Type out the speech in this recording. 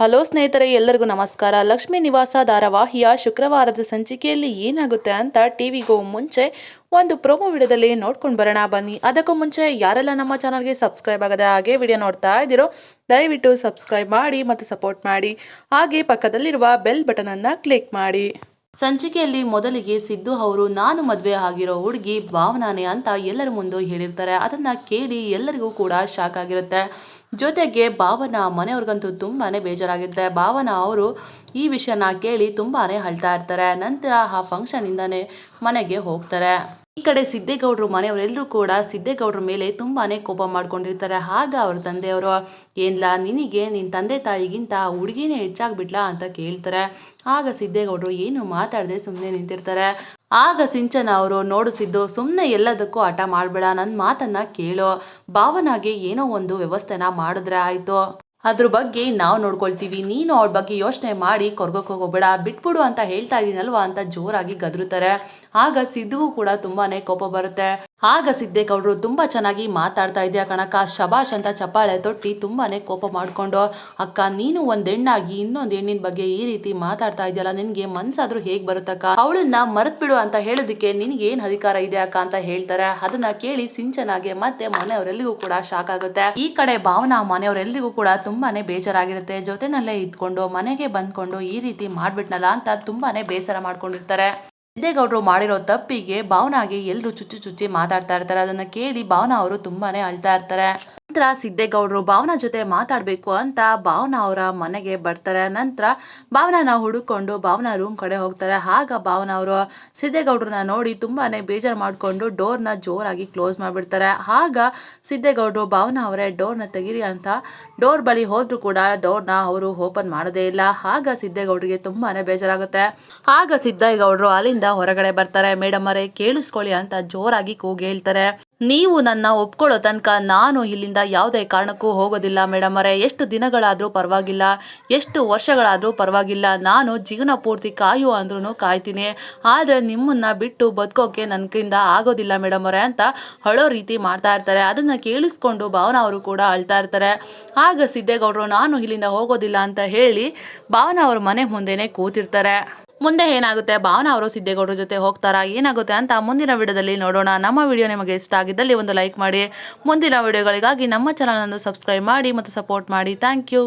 Hello ಸ್ನೇಹಿತರೆ, ಎಲ್ಲರಿಗೂ ನಮಸ್ಕಾರ. ಲಕ್ಷ್ಮೀ ನಿವಾಸ ಧಾರಾವಾಹಿಯ ಶುಕ್ರವಾರದ ಸಂಚಿಕೆಯಲ್ಲಿ ಏನಾಗುತ್ತೆ ಅಂತ ಟಿವಿಗೂ ಮುಂಚೆ ಒಂದು ಪ್ರೋಮೋ ವಿಡಿಯೋದಲ್ಲಿ ನೋಡ್ಕೊಂಡು ಬರೋಣ. ಬನ್ನಿ. ಅದಕ್ಕೂ ಮುಂಚೆ ಯಾರೆಲ್ಲ ನಮ್ಮ ಚಾನಲ್ಗೆ ಸಬ್ಸ್ಕ್ರೈಬ್ ಆಗದೆ ಹಾಗೆ ವಿಡಿಯೋ ನೋಡ್ತಾ ಇದ್ದೀರೋ, ದಯವಿಟ್ಟು ಸಬ್ಸ್ಕ್ರೈಬ್ ಮಾಡಿ ಮತ್ತು ಸಪೋರ್ಟ್ ಮಾಡಿ. ಹಾಗೆ ಪಕ್ಕದಲ್ಲಿರುವ ಬೆಲ್ ಬಟನನ್ನು ಕ್ಲಿಕ್ ಮಾಡಿ. ಸಂಚಿಕೆಯಲ್ಲಿ ಮೊದಲಿಗೆ ಸಿದ್ದು ಅವರು, ನಾನು ಮದುವೆ ಆಗಿರೋ ಹುಡುಗಿ ಭಾವನಾನೆ ಅಂತ ಎಲ್ಲರ ಮುಂದೆ ಹೇಳಿರ್ತಾರೆ. ಅದನ್ನ ಕೇಳಿ ಎಲ್ಲರಿಗೂ ಕೂಡ ಶಾಕ್ ಆಗಿರುತ್ತೆ. ಜೊತೆಗೆ ಭಾವನ ಮನೆಯವ್ರಿಗಂತೂ ತುಂಬಾನೇ ಬೇಜಾರಾಗಿರುತ್ತೆ ಭಾವನ ಅವರು ಈ ವಿಷಯನ ಕೇಳಿ ತುಂಬಾ ಅಳ್ತಾ ಇರ್ತಾರೆ. ನಂತರ ಆ ಫಂಕ್ಷನ್ ಇಂದಾನೆ ಮನೆಗೆ ಹೋಗ್ತಾರೆ. ಈ ಕಡೆ ಸಿದ್ದೇಗೌಡರು ಮನೆಯವರೆಲ್ಲರೂ ಕೂಡ ಸಿದ್ದೇಗೌಡರ ಮೇಲೆ ತುಂಬಾನೇ ಕೋಪ ಮಾಡ್ಕೊಂಡಿರ್ತಾರೆ. ಆಗ ಅವ್ರ ತಂದೆಯವರು, ಏನ್ಲ, ನಿನಗೆ ನಿನ್ನ ತಂದೆ ತಾಯಿಗಿಂತ ಹುಡುಗಿನೇ ಹೆಚ್ಚಾಗ್ಬಿಟ್ಲಾ? ಅಂತ ಕೇಳ್ತಾರೆ. ಆಗ ಸಿದ್ದೇಗೌಡರು ಏನು ಮಾತಾಡದೆ ಸುಮ್ಮನೆ ನಿಂತಿರ್ತಾರೆ. ಆಗ ಸಿಂಚನ ಅವರು ನೋಡಿಸಿದ್ದು ಸುಮ್ಮನೆ ಎಲ್ಲದಕ್ಕೂ ಹಠ ಮಾಡಬೇಡ. ನನ್ನ ಮಾತನ್ನ ಕೇಳೋ. ಭಾವನಾಗೆ ಏನೋ ಒಂದು ವ್ಯವಸ್ಥೆನ ಮಾಡಿದ್ರೆ ಆಯ್ತು. ಅದ್ರ ಬಗ್ಗೆ ನಾವು ನೋಡ್ಕೊಳ್ತೀವಿ. ನೀನು ಅವಳ ಬಗ್ಗೆ ಯೋಚನೆ ಮಾಡಿ ಕೊರ್ಗೋಕ್ ಹೋಗಬೇಡ, ಬಿಟ್ಬಿಡು ಅಂತ ಹೇಳ್ತಾ ಇದ್ದೀನಲ್ವಾ ಅಂತ ಜೋರಾಗಿ ಗದರುತ್ತಾರೆ. ಆಗ ಸಿದ್ದುಗೂ ಕೂಡ ತುಂಬಾ ಕೋಪ ಬರುತ್ತೆ. ಆಗ ಸಿದ್ದೇಗೌಡರು ತುಂಬ ಚೆನ್ನಾಗಿ ಮಾತಾಡ್ತಾ ಇದೆಯಾ ಕಣಕ್ಕ. ಶಬಾಷ್ ಅಂತ ಚಪ್ಪಾಳೆ ತೊಟ್ಟಿ ತುಂಬಾನೇ ಕೋಪ ಮಾಡಿಕೊಂಡು, ಅಕ್ಕ, ನೀನು ಒಂದೆಣ್ಣಾಗಿ ಇನ್ನೊಂದ್ ಹೆಣ್ಣಿನ ಬಗ್ಗೆ ಈ ರೀತಿ ಮಾತಾಡ್ತಾ ಇದೆಯಲ್ಲ, ನಿನಗೆ ಮನ್ಸಾದ್ರೂ ಹೇಗೆ ಬರುತ್ತಕ್ಕ? ಅವಳನ್ನ ಮರೆತ್ಬಿಡು ಅಂತ ಹೇಳೋದಕ್ಕೆ ನಿನಗೆ ಏನು ಅಧಿಕಾರ ಇದೆ ಅಕ್ಕ? ಅಂತ ಹೇಳ್ತಾರೆ. ಅದನ್ನ ಕೇಳಿ ಸಿಂಚನಾಗೆ ಮತ್ತೆ ಮನೆಯವರೆಲ್ಲಿಗೂ ಕೂಡ ಶಾಕ್ ಆಗುತ್ತೆ. ಈ ಕಡೆ ಭಾವನಾ ಮನೆಯವರೆಲ್ಲರಿಗೂ ಕೂಡ ತುಂಬಾನೇ ಬೇಜಾರಾಗಿರುತ್ತೆ. ಜೊತೆನಲ್ಲೇ ಇದ್ಕೊಂಡು, ಮನೆಗೆ ಬಂದ್ಕೊಂಡು ಈ ರೀತಿ ಮಾಡ್ಬಿಟ್ನಲ್ಲ ಅಂತ ತುಂಬಾನೇ ಬೇಸರ ಮಾಡ್ಕೊಂಡಿರ್ತಾರೆ. ಸಿದ್ದೇಗೌಡರು ಮಾಡಿರೋ ತಪ್ಪಿಗೆ ಭಾವನಾಗೆ ಎಲ್ಲರೂ ಚುಚ್ಚಿ ಚುಚ್ಚಿ ಮಾತಾಡ್ತಾ ಇರ್ತಾರೆ. ಅದನ್ನ ಕೇಳಿ ಭಾವನಾ ಅವರು ತುಂಬಾನೇ ಅಳ್ತಾ ಇರ್ತಾರೆ. ನಂತರ ಸಿದ್ದೇಗೌಡರು ಭಾವನಾ ಜೊತೆ ಮಾತಾಡಬೇಕು ಅಂತ ಭಾವನಾ ಅವರ ಮನೆಗೆ ಬರ್ತಾರೆ. ನಂತರ ಭಾವನಾನ ಹುಡುಕೊಂಡು ಭಾವನಾ ರೂಮ್ ಕಡೆ ಹೋಗ್ತಾರೆ. ಆಗ ಭಾವನಾ ಅವರು ಸಿದ್ದೇಗೌಡ್ರನ್ನ ನೋಡಿ ತುಂಬಾನೇ ಬೇಜಾರು ಮಾಡಿಕೊಂಡು ಡೋರ್ನ ಜೋರಾಗಿ ಕ್ಲೋಸ್ ಮಾಡಿಬಿಡ್ತಾರೆ. ಆಗ ಸಿದ್ದೇಗೌಡರು ಭಾವನಾ ಅವರೇ ಡೋರ್ನ ತೆಗೀರಿ ಅಂತ ಡೋರ್ ಬಳಿ ಹೋದ್ರು ಕೂಡ ಡೋರ್ನ ಅವರು ಓಪನ್ ಮಾಡೋದೇ ಇಲ್ಲ. ಆಗ ಸಿದ್ದೇಗೌಡರಿಗೆ ತುಂಬಾನೇ ಬೇಜಾರಾಗುತ್ತೆ. ಆಗ ಸಿದ್ದೇಗೌಡರು ಅಲ್ಲಿಂದ ಹೊರಗಡೆ ಬರ್ತಾರೆ. ಮೇಡಮ್ ಅವರೇ ಕೇಳಿಸ್ಕೊಳ್ಳಿ ಅಂತ ಜೋರಾಗಿ ಕೂಗಿ ಹೇಳ್ತಾರೆ. ನೀವು ನನ್ನ ಒಪ್ಕೊಳ್ಳೋ ತನಕ ನಾನು ಇಲ್ಲಿಂದ ಯಾವುದೇ ಕಾರಣಕ್ಕೂ ಹೋಗೋದಿಲ್ಲ ಮೇಡಮ್ ಅವರೇ. ಎಷ್ಟು ದಿನಗಳಾದರೂ ಪರವಾಗಿಲ್ಲ, ಎಷ್ಟು ವರ್ಷಗಳಾದರೂ ಪರವಾಗಿಲ್ಲ. ನಾನು ಜೀವನ ಪೂರ್ತಿ ಕಾಯು ಅಂದ್ರೂ ಕಾಯ್ತೀನಿ. ಆದರೆ ನಿಮ್ಮನ್ನ ಬಿಟ್ಟು ಬದುಕೋಕೆ ನನಗಿಂದ ಆಗೋದಿಲ್ಲ ಮೇಡಮ್ ಅವರೇ ಅಂತ ಅಳೋ ರೀತಿ ಮಾಡ್ತಾ ಇರ್ತಾರೆ. ಅದನ್ನು ಕೇಳಿಸ್ಕೊಂಡು ಭಾವನಾ ಅವರು ಕೂಡ ಅಳ್ತಾ ಇರ್ತಾರೆ. ಆಗ ಸಿದ್ದೇಗೌಡರು, ನಾನು ಇಲ್ಲಿಂದ ಹೋಗೋದಿಲ್ಲ ಅಂತ ಹೇಳಿ ಭಾವನಾ ಅವ್ರ ಮನೆ ಮುಂದೆನೇ ಕೂತಿರ್ತಾರೆ. ಮುಂದೆ ಏನಾಗುತ್ತೆ? ಭಾವನಾ ಅವರು ಸಿದ್ದೇಗೌಡರ ಜೊತೆ ಹೋಗ್ತಾರಾ? ಏನಾಗುತ್ತೆ ಅಂತ ಮುಂದಿನ ವಿಡಿಯೋದಲ್ಲಿ ನೋಡೋಣ. ನಮ್ಮ ವಿಡಿಯೋ ನಿಮಗೆ ಇಷ್ಟ ಆಗಿದ್ದಲ್ಲಿ ಒಂದು ಲೈಕ್ ಮಾಡಿ. ಮುಂದಿನ ವಿಡಿಯೋಗಳಿಗಾಗಿ ನಮ್ಮ ಚಾನಲನ್ನು ಸಬ್ಸ್ಕ್ರೈಬ್ ಮಾಡಿ ಮತ್ತು ಸಪೋರ್ಟ್ ಮಾಡಿ. Thank you